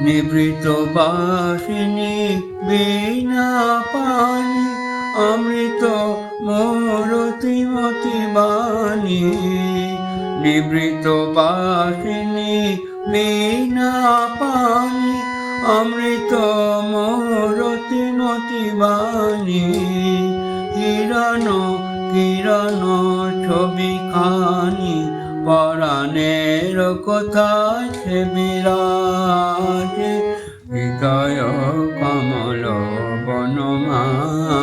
নিবৃত বাসিনী, বিনা পানি, অমৃত মোরতি মতি বাণী। নিবৃত বাসিনী, বিনা পানি, অমৃত মোরতি মতি বাণী। কিরণ কিরণ ছবি খানি পরাণের কোথায় সে বিরাট? হৃদয় কমল বনমাঝে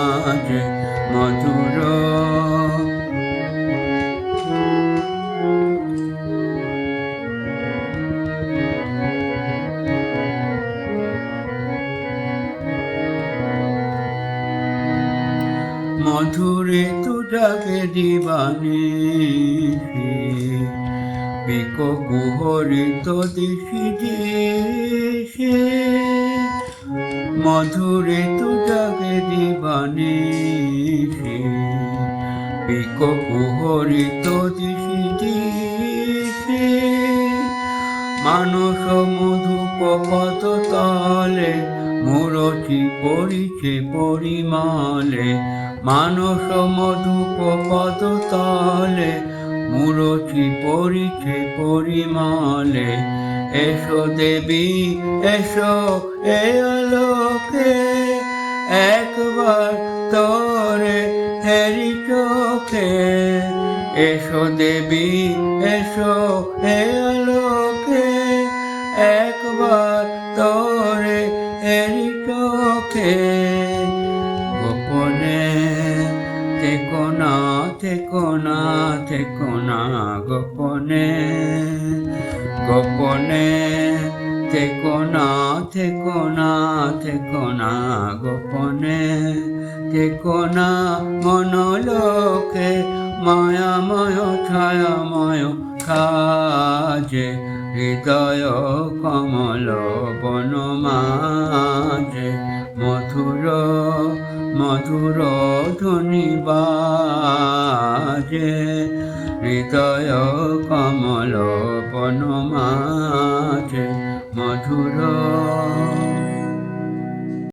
মধুরে তুটাকে দিবানে বিক গুহরিত দেখি দেশে। মধুরে তুটাকে দিবানে বিক গুহরিত দেখি দিশে। মানস মধুপ পদ তলে মুরতি পরিছে পরিমালে। মানস মধুপ পদ তলে মুরতি পরিছে পরিমালে। এসো দেবী, এসো এ আলোকে, একবার তোরে হেরি চোখে। এসো দেবী, এসো এ চোখে গোপনে থেকো না থেকো না থেকো না গোপনে। গোপনে থেকো না থেকো না থেকো না গোপনে। থেকো না মনলোকে মায়াময়, ছায়াময় কাজে, হৃদয় কমল বনমাঝে মধুর মধুর ধ্বনি বাজে, হৃদয় কমল বনমাঝে মধুর